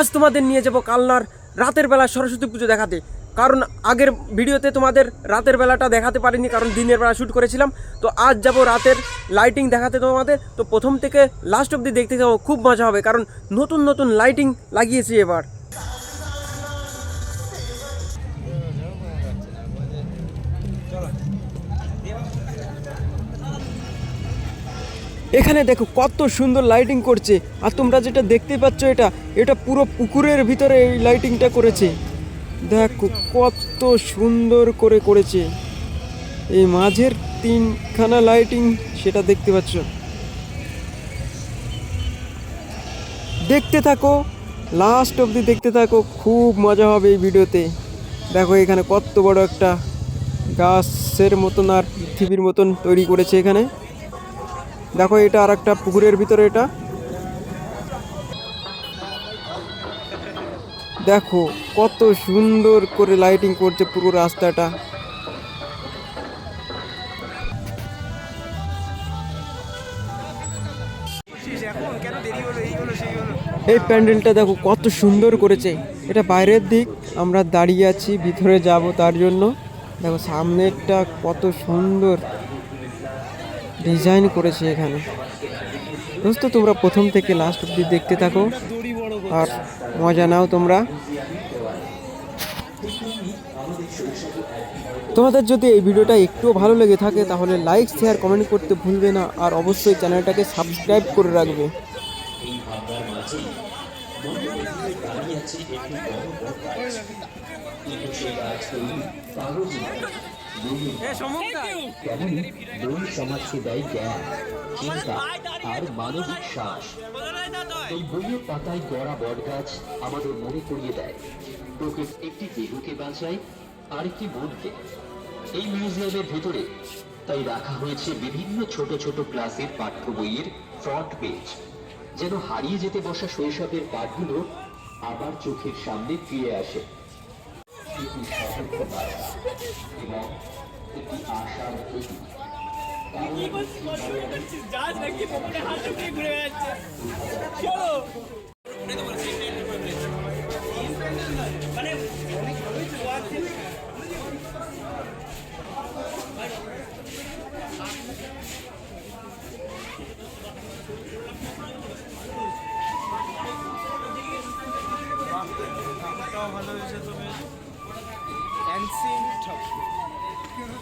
আজ তোমাদের নিয়ে যাব কালনার রাতের বেলা সরস্বতী পুজো দেখাতে। কারণ আগের ভিডিওতে তোমাদের রাতের বেলাটা দেখাতে পারিনি, কারণ দিনের বেলা শ্যুট করেছিলাম। তো আজ যাব রাতের লাইটিং দেখাতে তোমাদের। তো প্রথম থেকে লাস্ট অবধি দেখতে যাব খুব মজা হবে, কারণ নতুন নতুন লাইটিং লাগিয়েছি এবার। এখানে দেখো কত সুন্দর লাইটিং করছে। আর তোমরা যেটা দেখতে পাচ্ছ এটা এটা পুরো পুকুরের ভিতরে এই লাইটিংটা করেছে। দেখো কত সুন্দর করে করেছে। এই মাঝের তিনখানা লাইটিং সেটা দেখতে পাচ্ছ। দেখতে থাকো লাস্ট অবধি দেখতে থাকো, খুব মজা হবে এই ভিডিওতে। দেখো এখানে কত বড় একটা গাছের মতন আর পৃথিবীর মতন তৈরি করেছে এখানে। দেখো, এটা আর একটা পুকুরের ভিতরে এটা। দেখো, কত সুন্দর করে লাইটিং করছে পুরো রাস্তাটা। এই প্যান্ডেলটা দেখো, কত সুন্দর করেছে। এটা বাইরের দিক, আমরা দাঁড়িয়ে আছি, ভিতরে যাব তার জন্য। দেখো, সামনেরটা কত সুন্দর। ডিজাইন করেছে এখানে। দোস্ত, তোমরা প্রথম থেকে লাস্ট অব্দি দেখতে থাকো, আর মজা নাও তোমরা। তোমাদের যদি এই ভিডিওটা একটুও ভালো লেগে থাকে, তাহলে লাইক শেয়ার কমেন্ট করতে ভুলবে না, আর অবশ্যই চ্যানেলটাকে সাবস্ক্রাইব করে রাখবে। কিন্তু তৈরি জ্ঞান চিন্তা আর মানবিক শ্বাস এই বইয়ের পাতায় গড়া বটগাছ আমাদের মনে করিয়ে দেয়। প্রকৃতি একটি দেহকে বাঁচায় আরেকটি মনকে। এই মিউজিয়ামের ভেতরে তাই রাখা হয়েছে বিভিন্ন ছোট ছোট ক্লাসের পাঠ্য বইয়ের ফ্রন্ট পেজ যেন হারিয়ে যেতে বসা শৈশবের পাঠগুলো আবার চোখের সামনে ফিরে আসে। একটি সতর্ক বার্তা এবং একটি আশার প্রতীক নাকি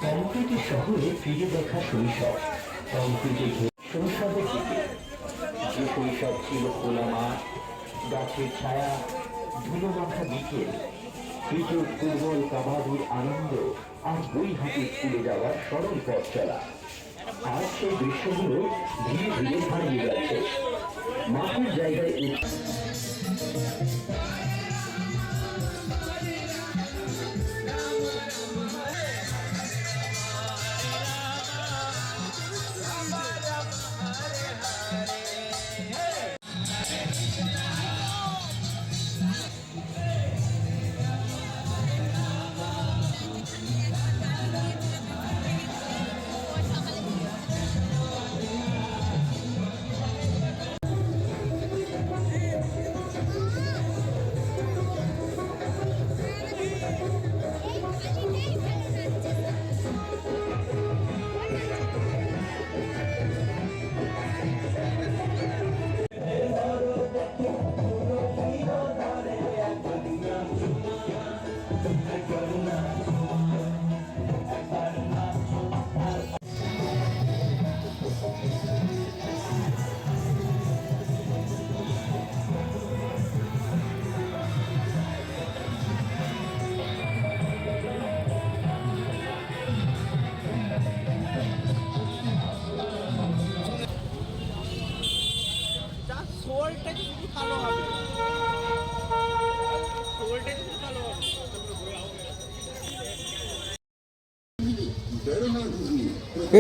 কংক্রিটি শহরে ফিরে দেখা শৈশব। কংক্রিটে শৈশবের দিকে। যে শৈশব ছিল খোলা মাঠ গাছের ছায়া ধুলো মাখা বিকেল, কৃষক ফুটবল কাবাডির আনন্দ, আর বই হাতে স্কুলে যাওয়ার সরল পথ চলা। আজ সেই দৃশ্যগুলো ধীরে ধীরে হারিয়ে যাচ্ছে। মাঠের জায়গায়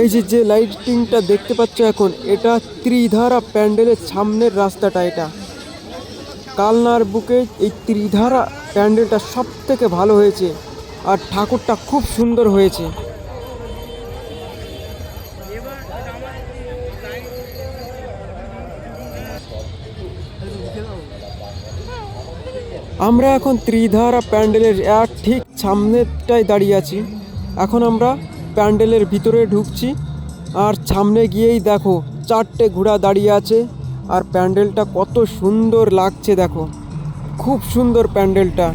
এই যে যে লাইটিংটা দেখতে পাচ্ছ এখন, এটা ত্রিধারা প্যান্ডেলের সামনের রাস্তাটা এটা। কালনার বুকে এই ত্রিধারা প্যান্ডেলটা সব থেকে ভালো হয়েছে আর ঠাকুরটা খুব সুন্দর হয়েছে। আমরা এখন ত্রিধারা প্যান্ডেলের এক ঠিক সামনেটায় দাঁড়িয়ে আছি। এখন আমরা প্যান্ডেলের ভিতরে ঢুকছি। আর সামনে গিয়েই দেখো, চারটে ঘোড়া দাঁড়িয়ে আছে। আর প্যান্ডেলটা কত সুন্দর লাগছে দেখো। খুব সুন্দর প্যান্ডেলটা।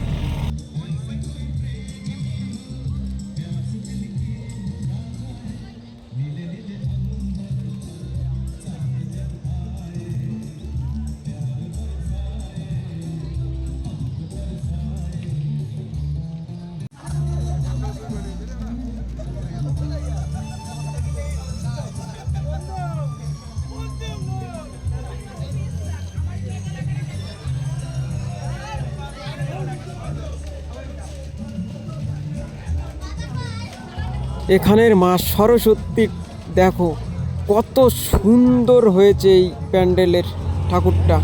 এখানের মা সরস্বতী, দেখো, কত সুন্দর হয়েছে এই প্যান্ডেলের ঠাকুরটা।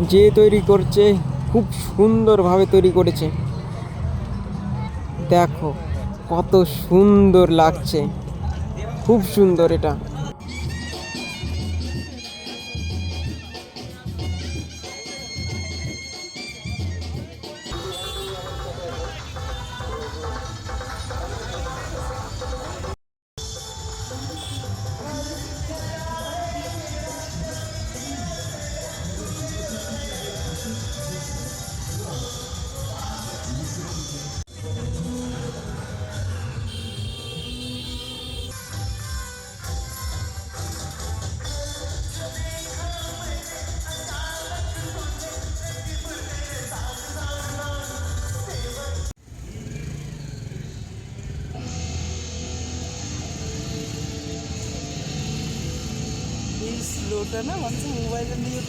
যে তৈরি করছে, খুব সুন্দরভাবে তৈরি করেছে। দেখো, কত সুন্দর লাগছে। খুব সুন্দর এটা। স্লোটা না মানুষের মোবাইলের নিয়ে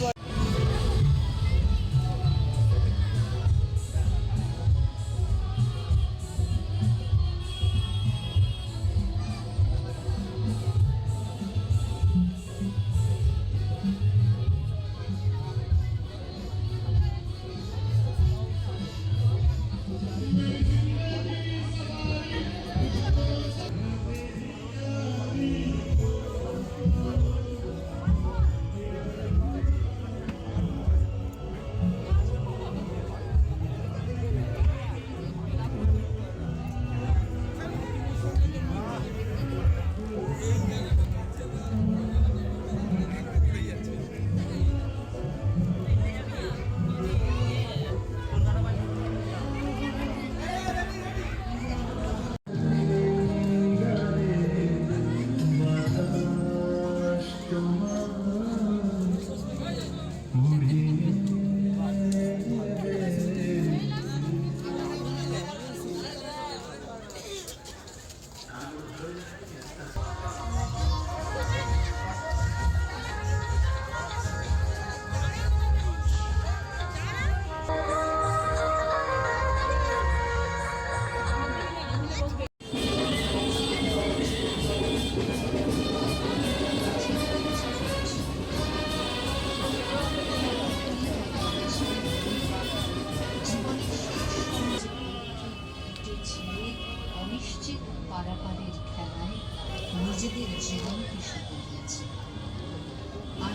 পারাপারের খেলায় নিজেদের জীবনকে কিছু দিয়েছে। আর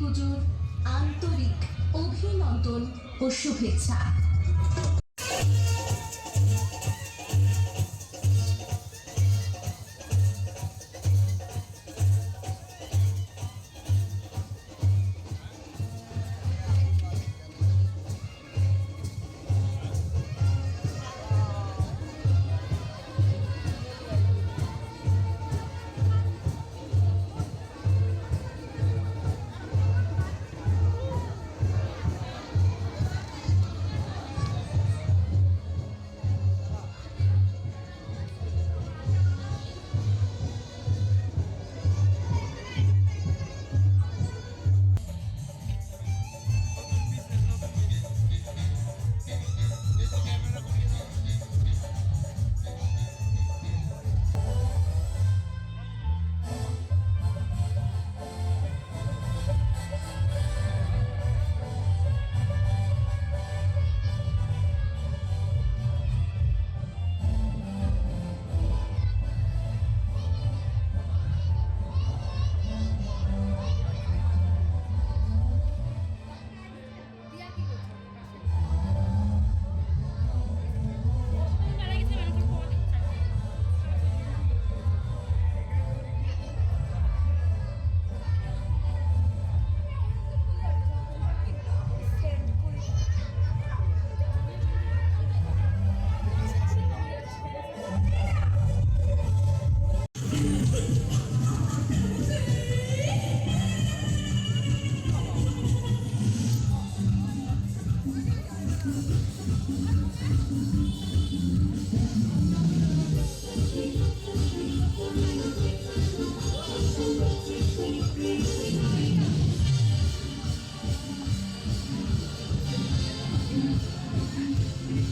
পুজোর আন্তরিক অভিনন্দন ও শুভেচ্ছা।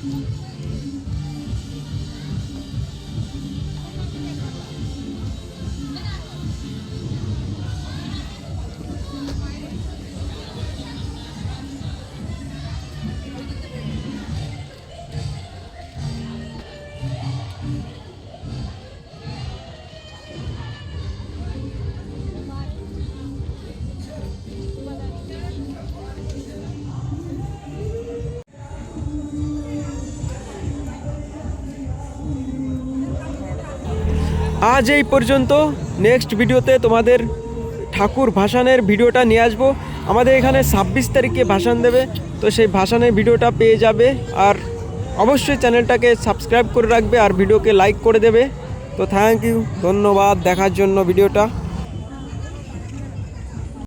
Música আজ এই পর্যন্ত নেক্সট ভিডিওতে তোমাদের ঠাকুর ভাসানের ভিডিওটা নিয়ে আসব। আমাদের এখানে ছাব্বিশ তারিখে ভাসান দেবে, তো সেই ভাসানের ভিডিওটা পেয়ে যাবে আর অবশ্যই চ্যানেলটাকে সাবস্ক্রাইব করে রাখবে আর ভিডিওকে লাইক করে দেবে। তো থ্যাংক ইউ ধন্যবাদ, দেখার জন্য ভিডিওটা